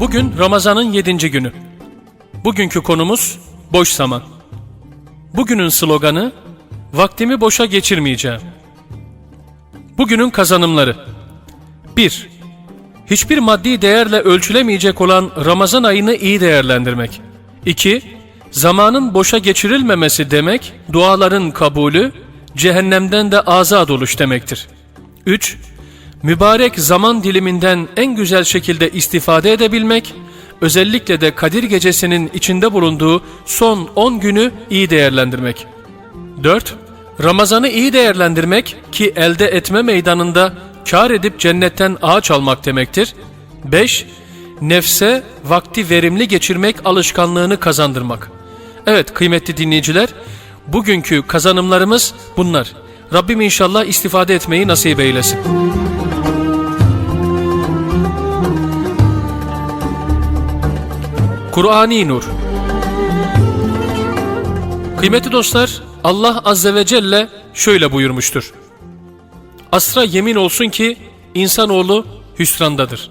Bugün Ramazan'ın yedinci günü. Bugünkü konumuz boş zaman. Bugünün sloganı vaktimi boşa geçirmeyeceğim. Bugünün kazanımları 1. Hiçbir maddi değerle ölçülemeyecek olan Ramazan ayını iyi değerlendirmek. 2. Zamanın boşa geçirilmemesi demek, duaların kabulü, cehennemden de azad oluş demektir. 3. Mübarek zaman diliminden en güzel şekilde istifade edebilmek, özellikle de Kadir Gecesi'nin içinde bulunduğu son 10 günü iyi değerlendirmek. 4. Ramazan'ı iyi değerlendirmek ki elde etme meydanında kar edip cennetten ağaç almak demektir. 5. Nefse vakti verimli geçirmek alışkanlığını kazandırmak. Evet kıymetli dinleyiciler, bugünkü kazanımlarımız bunlar. Rabbim inşallah istifade etmeyi nasip eylesin. Kur'ani Nur Kıymetli dostlar, Allah Azze ve Celle şöyle buyurmuştur. Asra yemin olsun ki insanoğlu hüsrandadır.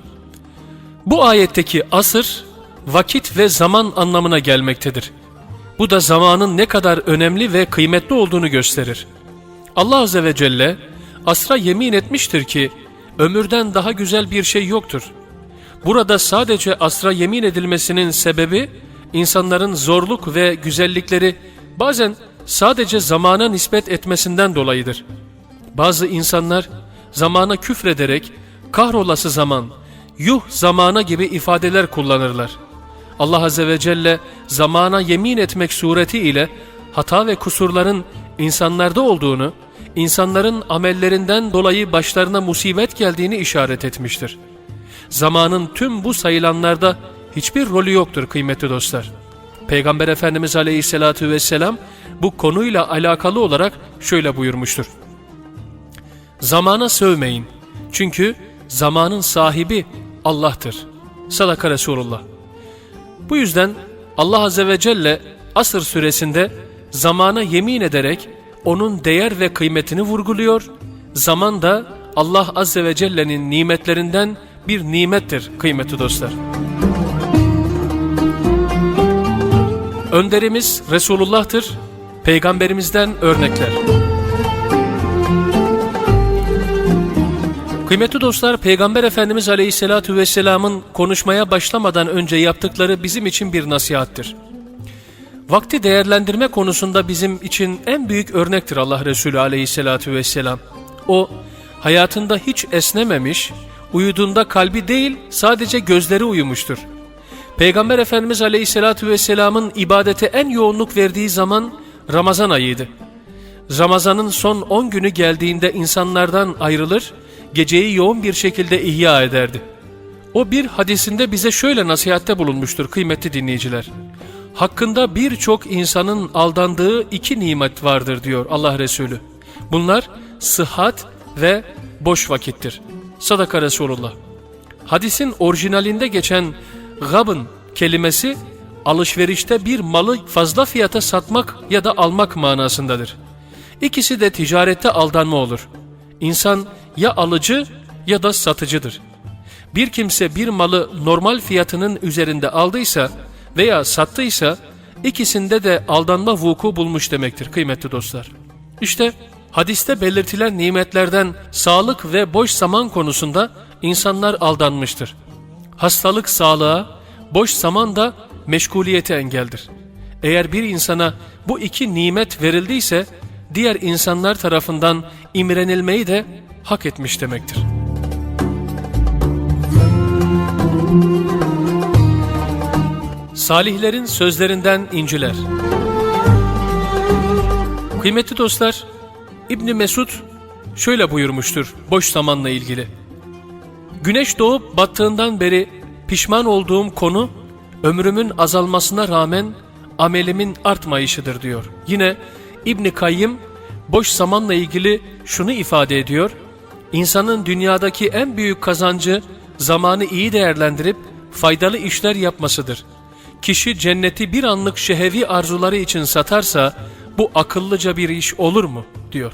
Bu ayetteki asır, vakit ve zaman anlamına gelmektedir. Bu da zamanın ne kadar önemli ve kıymetli olduğunu gösterir. Allah Azze ve Celle asra yemin etmiştir ki ömürden daha güzel bir şey yoktur. Burada sadece asra yemin edilmesinin sebebi insanların zorluk ve güzellikleri bazen sadece zamana nispet etmesinden dolayıdır. Bazı insanlar zamana küfrederek kahrolası zaman, yuh zamana gibi ifadeler kullanırlar. Allah Azze ve Celle zamana yemin etmek suretiyle hata ve kusurların insanlarda olduğunu, insanların amellerinden dolayı başlarına musibet geldiğini işaret etmiştir. Zamanın tüm bu sayılanlarda hiçbir rolü yoktur kıymetli dostlar. Peygamber Efendimiz Aleyhisselatü Vesselam bu konuyla alakalı olarak şöyle buyurmuştur. Zamana sövmeyin. Çünkü zamanın sahibi Allah'tır. Sadaka Resulullah. Bu yüzden Allah Azze ve Celle Asır suresinde zamana yemin ederek onun değer ve kıymetini vurguluyor. Zaman da Allah Azze ve Celle'nin nimetlerinden bir nimettir kıymetli dostlar. Önderimiz Resulullah'tır, peygamberimizden örnekler. Kıymetli dostlar, Peygamber Efendimiz Aleyhisselatü Vesselam'ın konuşmaya başlamadan önce yaptıkları bizim için bir nasihattir. Vakti değerlendirme konusunda bizim için en büyük örnektir Allah Resulü Aleyhisselatü Vesselam. O, hayatında hiç esnememiş, uyuduğunda kalbi değil sadece gözleri uyumuştur. Peygamber Efendimiz Aleyhisselatü Vesselam'ın ibadete en yoğunluk verdiği zaman Ramazan ayıydı. Ramazan'ın son 10 günü geldiğinde insanlardan ayrılır, geceyi yoğun bir şekilde ihya ederdi. O bir hadisinde bize şöyle nasihatte bulunmuştur kıymetli dinleyiciler. Hakkında birçok insanın aldandığı iki nimet vardır diyor Allah Resulü. Bunlar sıhhat ve boş vakittir. Sadaka Resulullah. Hadisin orijinalinde geçen gabın kelimesi alışverişte bir malı fazla fiyata satmak ya da almak manasındadır. İkisi de ticarette aldanma olur. İnsan ya alıcı ya da satıcıdır. Bir kimse bir malı normal fiyatının üzerinde aldıysa veya sattıysa ikisinde de aldanma vuku bulmuş demektir kıymetli dostlar. İşte hadiste belirtilen nimetlerden sağlık ve boş zaman konusunda insanlar aldanmıştır. Hastalık sağlığa, boş zaman da meşguliyete engeldir. Eğer bir insana bu iki nimet verildiyse diğer insanlar tarafından imrenilmeyi de hak etmiş demektir. Salihlerin sözlerinden inciler. Kıymetli dostlar, İbni Mesud şöyle buyurmuştur boş zamanla ilgili. Güneş doğup battığından beri pişman olduğum konu ömrümün azalmasına rağmen amelimin artmayışıdır diyor. Yine İbni Kayyım boş zamanla ilgili şunu ifade ediyor. İnsanın dünyadaki en büyük kazancı zamanı iyi değerlendirip faydalı işler yapmasıdır. Kişi cenneti bir anlık şehevi arzuları için satarsa bu akıllıca bir iş olur mu? diyor.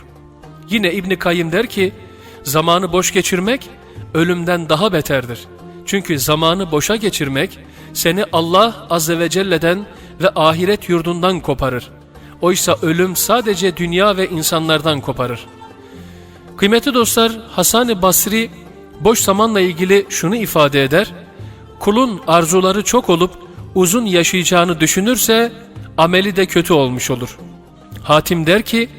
Yine İbni Kayyım der ki zamanı boş geçirmek ölümden daha beterdir. Çünkü zamanı boşa geçirmek seni Allah Azze ve Celle'den ve ahiret yurdundan koparır. Oysa ölüm sadece dünya ve insanlardan koparır. Kıymetli dostlar Hasan-ı Basri boş zamanla ilgili şunu ifade eder. Kulun arzuları çok olup uzun yaşayacağını düşünürse ameli de kötü olmuş olur. Hatim der ki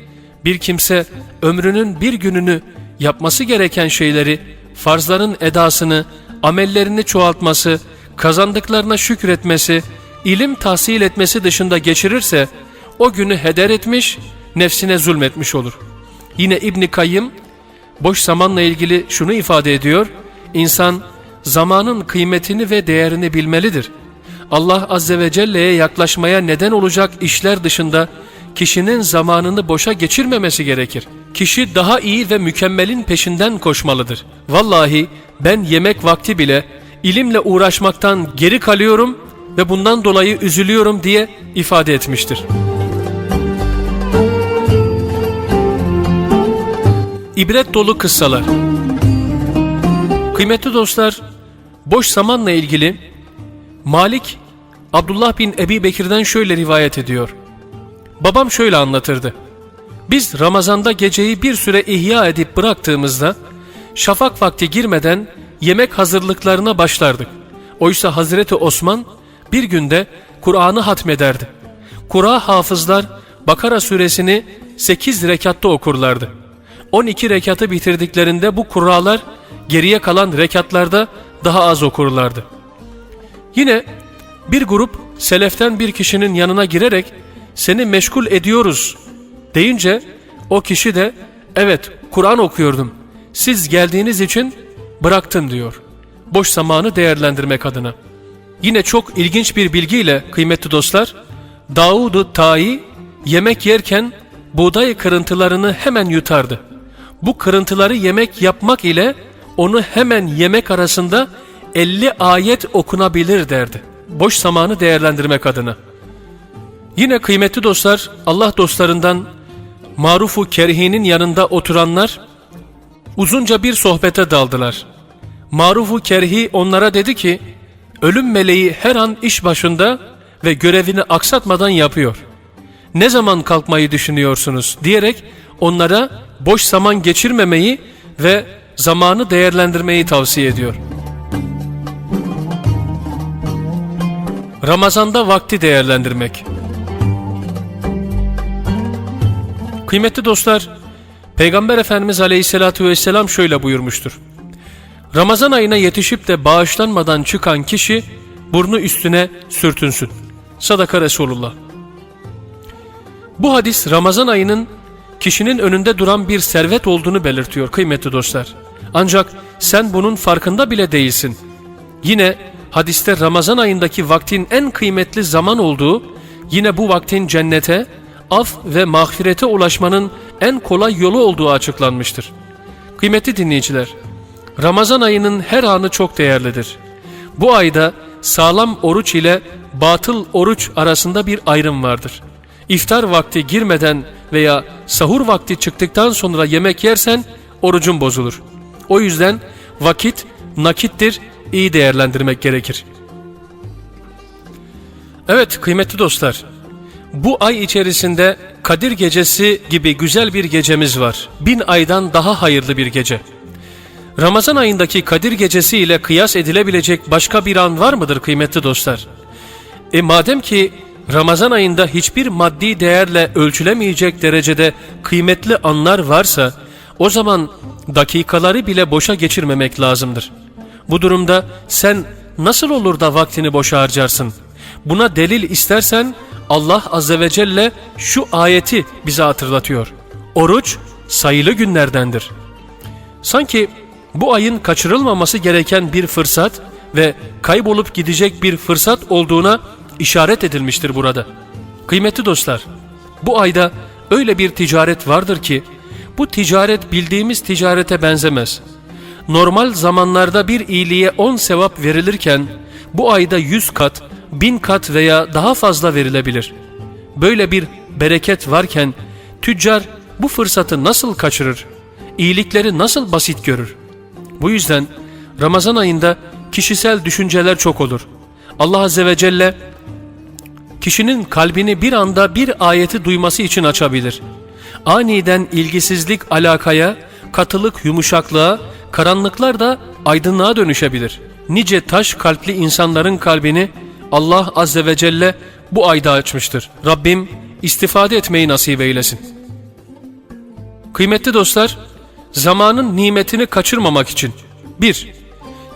bir kimse ömrünün bir gününü yapması gereken şeyleri, farzların edasını, amellerini çoğaltması, kazandıklarına şükretmesi, ilim tahsil etmesi dışında geçirirse o günü heder etmiş, nefsine zulmetmiş olur. Yine İbn Kayyım boş zamanla ilgili şunu ifade ediyor. İnsan zamanın kıymetini ve değerini bilmelidir. Allah Azze ve Celle'ye yaklaşmaya neden olacak işler dışında kişinin zamanını boşa geçirmemesi gerekir. Kişi daha iyi ve mükemmelin peşinden koşmalıdır. Vallahi ben yemek vakti bile ilimle uğraşmaktan geri kalıyorum ve bundan dolayı üzülüyorum diye ifade etmiştir. İbret dolu kıssalar. Kıymetli dostlar, boş zamanla ilgili Malik Abdullah bin Ebi Bekir'den şöyle rivayet ediyor. Babam şöyle anlatırdı. Biz Ramazan'da geceyi bir süre ihya edip bıraktığımızda şafak vakti girmeden yemek hazırlıklarına başlardık. Oysa Hazreti Osman bir günde Kur'an'ı hatmederdi. Kur'a hafızlar Bakara suresini 8 rekatta okurlardı. 12 rekatı bitirdiklerinde bu kurralar geriye kalan rekatlarda daha az okurlardı. Yine bir grup seleften bir kişinin yanına girerek seni meşgul ediyoruz deyince o kişi de evet Kur'an okuyordum siz geldiğiniz için bıraktım diyor. Boş zamanı değerlendirmek adına. Yine çok ilginç bir bilgiyle kıymetli dostlar Davud-u Ta'i yemek yerken buğday kırıntılarını hemen yutardı. Bu kırıntıları yemek yapmak ile onu hemen yemek arasında 50 ayet okunabilir derdi. Boş zamanı değerlendirmek adına. Yine kıymetli dostlar Allah dostlarından Marufu Kerhi'nin yanında oturanlar uzunca bir sohbete daldılar. Marufu Kerhi onlara dedi ki ölüm meleği her an iş başında ve görevini aksatmadan yapıyor. Ne zaman kalkmayı düşünüyorsunuz diyerek onlara boş zaman geçirmemeyi ve zamanı değerlendirmeyi tavsiye ediyor. Ramazanda vakti değerlendirmek. Kıymetli dostlar, Peygamber Efendimiz Aleyhisselatü Vesselam şöyle buyurmuştur. Ramazan ayına yetişip de bağışlanmadan çıkan kişi burnu üstüne sürtünsün. Sadaka Resulullah. Bu hadis Ramazan ayının kişinin önünde duran bir servet olduğunu belirtiyor kıymetli dostlar. Ancak sen bunun farkında bile değilsin. Yine hadiste Ramazan ayındaki vaktin en kıymetli zaman olduğu, yine bu vaktin cennete, af ve mağfirete ulaşmanın en kolay yolu olduğu açıklanmıştır. Kıymetli dinleyiciler, Ramazan ayının her anı çok değerlidir. Bu ayda sağlam oruç ile batıl oruç arasında bir ayrım vardır. İftar vakti girmeden veya sahur vakti çıktıktan sonra yemek yersen orucun bozulur. O yüzden vakit nakittir, iyi değerlendirmek gerekir. Evet kıymetli dostlar, bu ay içerisinde Kadir Gecesi gibi güzel bir gecemiz var. Bin aydan daha hayırlı bir gece. Ramazan ayındaki Kadir Gecesi ile kıyas edilebilecek başka bir an var mıdır kıymetli dostlar? E madem ki Ramazan ayında hiçbir maddi değerle ölçülemeyecek derecede kıymetli anlar varsa o zaman dakikaları bile boşa geçirmemek lazımdır. Bu durumda sen nasıl olur da vaktini boşa harcarsın? Buna delil istersen Allah Azze ve Celle şu ayeti bize hatırlatıyor. Oruç sayılı günlerdendir. Sanki bu ayın kaçırılmaması gereken bir fırsat ve kaybolup gidecek bir fırsat olduğuna işaret edilmiştir burada. Kıymetli dostlar, bu ayda öyle bir ticaret vardır ki bu ticaret bildiğimiz ticarete benzemez. Normal zamanlarda bir iyiliğe 10 sevap verilirken bu ayda 100 kat, 1000 kat veya daha fazla verilebilir. Böyle bir bereket varken tüccar bu fırsatı nasıl kaçırır? İyilikleri nasıl basit görür? Bu yüzden Ramazan ayında kişisel düşünceler çok olur. Allah Azze ve Celle kişinin kalbini bir anda bir ayeti duyması için açabilir. Aniden ilgisizlik alakaya, katılık yumuşaklığa, karanlıklar da aydınlığa dönüşebilir. Nice taş kalpli insanların kalbini Allah Azze ve Celle bu ayda açmıştır. Rabbim istifade etmeyi nasip eylesin. Kıymetli dostlar, zamanın nimetini kaçırmamak için 1.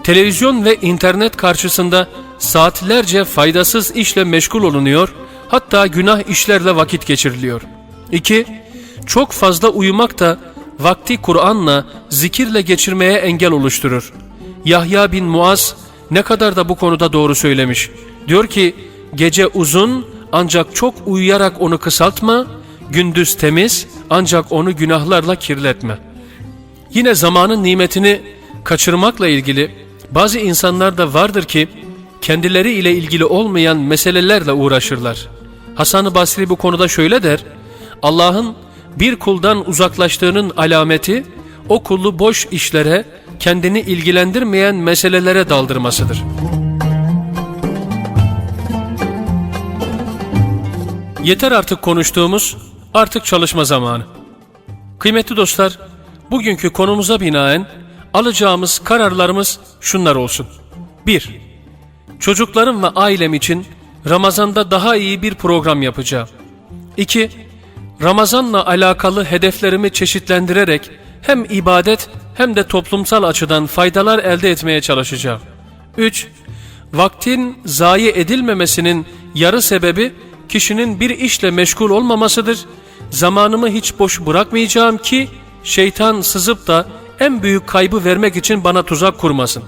Televizyon ve internet karşısında saatlerce faydasız işle meşgul olunuyor, hatta günah işlerle vakit geçiriliyor. 2. Çok fazla uyumak da vakti Kur'an'la, zikirle geçirmeye engel oluşturur. Yahya bin Muaz ne kadar da bu konuda doğru söylemiş. Diyor ki, gece uzun ancak çok uyuyarak onu kısaltma, gündüz temiz ancak onu günahlarla kirletme. Yine zamanın nimetini kaçırmakla ilgili bazı insanlar da vardır ki kendileri ile ilgili olmayan meselelerle uğraşırlar. Hasan-ı Basri bu konuda şöyle der, Allah'ın bir kuldan uzaklaştığının alameti o kullu boş işlere, kendini ilgilendirmeyen meselelere daldırmasıdır. Yeter artık konuştuğumuz, artık çalışma zamanı. Kıymetli dostlar, bugünkü konumuza binaen alacağımız kararlarımız şunlar olsun. 1. Çocuklarım ve ailem için Ramazan'da daha iyi bir program yapacağım. 2. Ramazan'la alakalı hedeflerimi çeşitlendirerek hem ibadet hem de toplumsal açıdan faydalar elde etmeye çalışacağım. 3. Vaktin zayi edilmemesinin yarı sebebi kişinin bir işle meşgul olmamasıdır. Zamanımı hiç boş bırakmayacağım ki şeytan sızıp da en büyük kaybı vermek için bana tuzak kurmasın.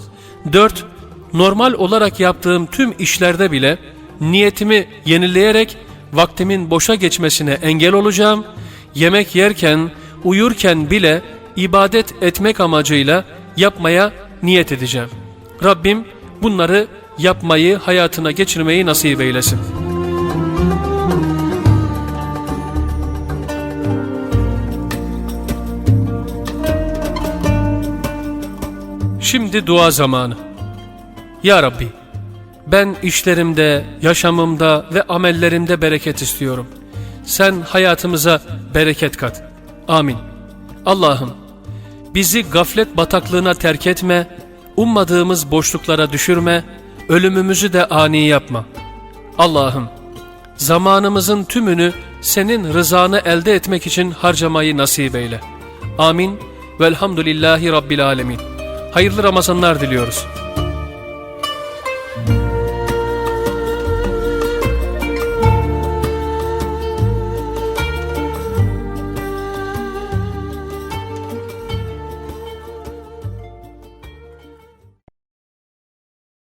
4. Normal olarak yaptığım tüm işlerde bile niyetimi yenileyerek vaktimin boşa geçmesine engel olacağım. Yemek yerken, uyurken bile ibadet etmek amacıyla yapmaya niyet edeceğim. Rabbim bunları yapmayı, hayatına geçirmeyi nasip eylesin. Şimdi dua zamanı. Ya Rabbi, ben işlerimde, yaşamımda ve amellerimde bereket istiyorum. Sen hayatımıza bereket kat. Amin. Allah'ım, bizi gaflet bataklığına terk etme, ummadığımız boşluklara düşürme, ölümümüzü de ani yapma. Allah'ım, zamanımızın tümünü senin rızanı elde etmek için harcamayı nasip eyle. Amin. Velhamdülillahi Rabbil Alemin. Hayırlı Ramazanlar diliyoruz.